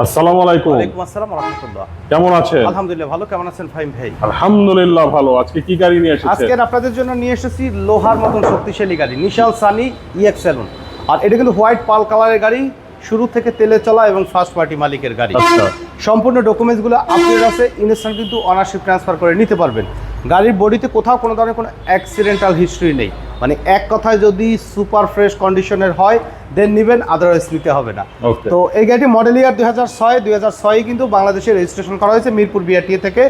আসসালামু আলাইকুম। ওয়ালাইকুম আসসালাম রহমতুল্লাহ। কেমন আছেন? আলহামদুলিল্লাহ ভালো। কেমন আছেন ফাইম ভাই? আলহামদুলিল্লাহ ভালো। আজকে কি গাড়ি নিয়ে এসেছেন? আজকের আপনাদের জন্য নিয়ে এসেছি লোহার মতন শক্তিশালী গাড়ি নিশাল সানি ইএক্স সেলুন আর এটা কিন্তু হোয়াইট পাল কালারের গাড়ি শুরু থেকে তেলে চলা এবং ফার্স্ট পার্টি মালিকের গাড়ি। আচ্ছা। সম্পূর্ণ ডকুমেন্টসগুলো আপডেট আছে ইনস্ট্যান্ট কিন্তু অনারশিপ ট্রান্সফার করে নিতে পারবেন। গাড়ির বডিতে কোথাও কোনো ধরনের কোনো অ্যাক্সিডেন্টাল হিস্ট্রি নেই। মানে এক কথায় যদি সুপার ফ্রেশ কন্ডিশনের হয় দেন নেবেন আদারওয়াইজ নিতে হবে না। তো এই গাড়িটি মডেল ইয়ার দুই হাজার ছয় দুই হাজার ছয় কিন্তু বাংলাদেশে রেজিস্ট্রেশন করা হয়েছে মিরপুর বিআরটি থেকে।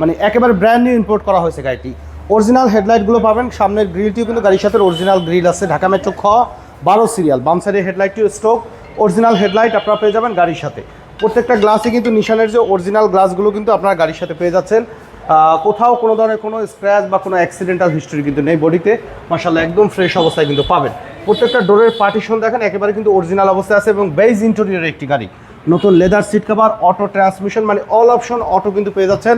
মানে একেবারে ব্র্যান্ড নিউ ইম্পোর্ট করা হয়েছে গাড়িটি। অরিজিনাল হেডলাইটগুলো পাবেন সামনের গ্রিলটিও কিন্তু গাড়ির সাথে অরিজিনাল গ্রিল আছে ঢাকা মেট্রো খ বারো সিরিয়াল বাম সাইডের হেডলাইটটিও স্ট্রোক অরিজিনাল হেডলাইট আপনারা পেয়ে যাবেন গাড়ির সাথে। প্রত্যেকটা গ্লাসে কিন্তু নিশানের যে অরিজিনাল গ্লাসগুলো কিন্তু আপনারা গাড়ির সাথে পেয়ে যাচ্ছেন। কোথাও কোনো ধরনের কোনো স্ক্র্যাচ বা কোনো অ্যাক্সিডেন্টাল হিস্ট্রি কিন্তু নেই বডিতে মাসাল্লাহ একদম ফ্রেশ অবস্থায় কিন্তু পাবেন। প্রত্যেকটা ডোরের পার্টিশন দেখেন, একেবারে কিন্তু অরিজিনাল অবস্থায় আছে এবং বেজ ইন্টোরিয়ার একটি গাড়ি। নতুন leather seat cover auto transmission মানে অল অপশন অটো কিন্তু পেয়ে যাচ্ছেন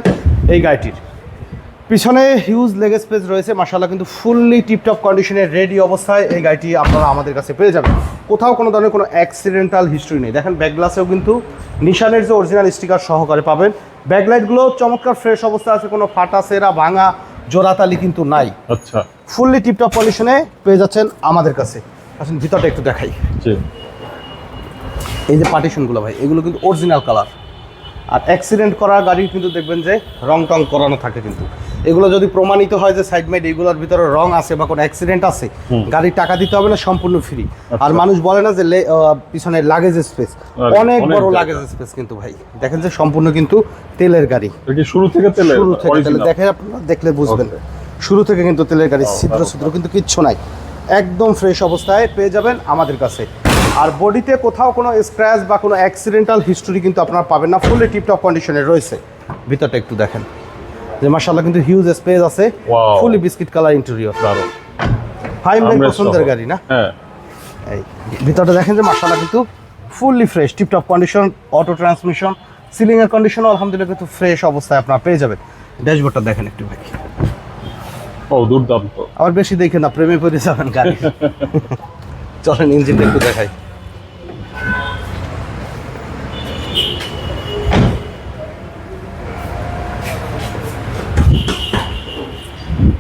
এই গাড়িটির। পিছনে হিউজ লেগ স্পেস রয়েছে মাসাল্লাহ কিন্তু ফুললি টিপটপ কন্ডিশনের রেডি অবস্থায় এই গাড়িটি আপনারা আমাদের কাছে পেয়ে যাবেন। কোথাও কোনো ধরনের কোনো অ্যাক্সিডেন্টাল হিস্ট্রি নেই। দেখেন ব্যাক গ্লাসেও কিন্তু নিশানের যে অরিজিনাল স্টিকার সহকারে পাবেন। ব্যাকলাইটগুলো চমৎকার ফ্রেশ অবস্থা আছে কোনো ফাটা সেরা ভাঙা জোড়াতালি কিন্তু নাই। আচ্ছা। ফুললি টিপটপ কন্ডিশনে পেয়ে যাচ্ছেন আমাদের কাছে। আসুন ভিতরটা একটু দেখাই। এই যে পার্টিশনগুলো ভাই এগুলো কিন্তু অরিজিনাল কালার আর অ্যাক্সিডেন্ট করা গাড়ি কিন্তু দেখবেন যে রং টং করানো থাকে কিন্তু। এগুলো যদি প্রমাণিত হয় যে সাইড মাইড এগুলোর ভিতরে রং আছে বা কোনো অ্যাক্সিডেন্ট আছে। গাড়ির টাকা দিতে হবে না সম্পূর্ণ ফ্রি আর আচ্ছা। মানুষ বলে না যে পিছনে লাগেজ স্পেস অনেক বড় লাগেজ স্পেস কিন্তু ভাই। দেখেন যে সম্পূর্ণ কিন্তু তেলের গাড়ি। এটা শুরু থেকে তেলে শুরু থেকে তেলে দেখে আপনারা দেখলে বুঝবেন। শুরু থেকে কিন্তু তেলের গাড়ি ছিদ্র ছিদ্র কিন্তু কিচ্ছু নাই। একদম ফ্রেশ অবস্থায় পেয়ে যাবেন আমাদের কাছে। আর বডিতে কোথাও কোনো স্ক্র্যাচ বা কোনো অ্যাক্সিডেন্টাল হিস্টোরি কিন্তু আপনারা পাবেন না। ফুলি টিপটপ কন্ডিশনে রয়েছে। ভিতরটা একটু দেখেন। যে মার্শাল্লাহ কিন্তু হিউজ স্পেস আছে। ফুলি বিস্কিট কালার ইন্টেরিয়র দারুণ ফাইন ভাই পছন্দের গাড়ি না? হ্যাঁ। এই ভিতরটা দেখেন যে মার্শাল্লাহ কিন্তু fully fresh tiptop condition auto transmission ceiling এর কন্ডিশনও আলহামদুলিল্লাহ কিন্তু ফ্রেশ অবস্থায় আপনারা পেয়ে যাবেন। ড্যাশবোর্ডটা দেখেন একটু ভাই। ও দুর্দান্ত। আবার বেশি দেখে না প্রেমে পড়ে যাবেন গাড়ি। চলেন ইঞ্জিনটা একটু দেখাই।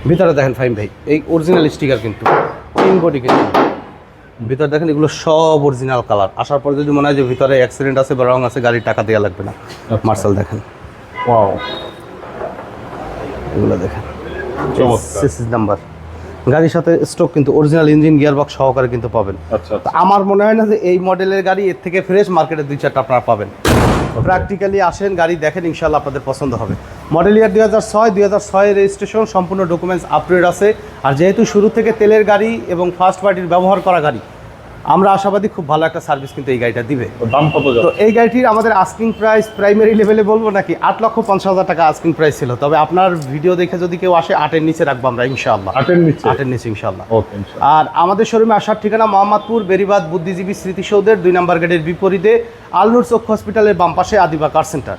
ভিতরে দেখেন ফাইম ভাই এই অরিজিনাল স্টিকার কিন্তু। তিন বডি কিন্তু। ভিতরে দেখেন এগুলো সব অরিজিনাল কালার আসার পর যদি মনে হয় যে ভিতরে অ্যাক্সিডেন্ট আছে বা রং আছে গাড়ির টাকা দেওয়া লাগবে না। মার্শাল দেখেন। ওয়াও এগুলো দেখেন। সিসিস নাম্বার গাড়ির সাথে স্টক কিন্তু অরিজিনাল ইঞ্জিন গিয়ার বক্স সহকারে কিন্তু পাবেন। আচ্ছা তো আমার মনে হয় না যে এই মডেলের গাড়ি এর থেকে ফ্রেশ মার্কেটে দুই চারটা আপনারা পাবেন। প্র্যাকটিক্যালি আসেন গাড়ি দেখেন ইনশাল্লাহ আপনাদের পছন্দ হবে। মডেল ইয়ার দুই হাজার ছয় দুই হাজার ছয় রেজিস্ট্রেশন সম্পূর্ণ ডকুমেন্টস আপডেট আছে। আর যেহেতু শুরু থেকে তেলের গাড়ি এবং ফার্স্ট পার্টির ব্যবহার করা গাড়ি আমরা আশাবাদী খুব ভালো একটা সার্ভিস কিন্তু এই গাড়িটা দিবে। তো দাম কত তো এই গাড়িটির আমাদের আস্কিং প্রাইস প্রাইমারি লেভেলে বলব নাকি আট লক্ষ পঞ্চাশ হাজার টাকা আস্কিং প্রাইস ছিল। তবে আপনার ভিডিও দেখে যদি কেউ আসে আটের নিচে রাখব আমরা ইনশাআল্লাহ। আটের নিচে? আটের নিচে ইনশাআল্লাহ। ইনশাআল্লাহ। আর আমাদের শোরুমে আসার ঠিকানা মোহাম্মদপুর বেরিবাদ বুদ্ধিজীবী স্মৃতিসৌধের দুই নম্বর গেটের বিপরীতে আলনুর চক্ষু হসপিটালের বাম পাশে আদিবা কার সেন্টার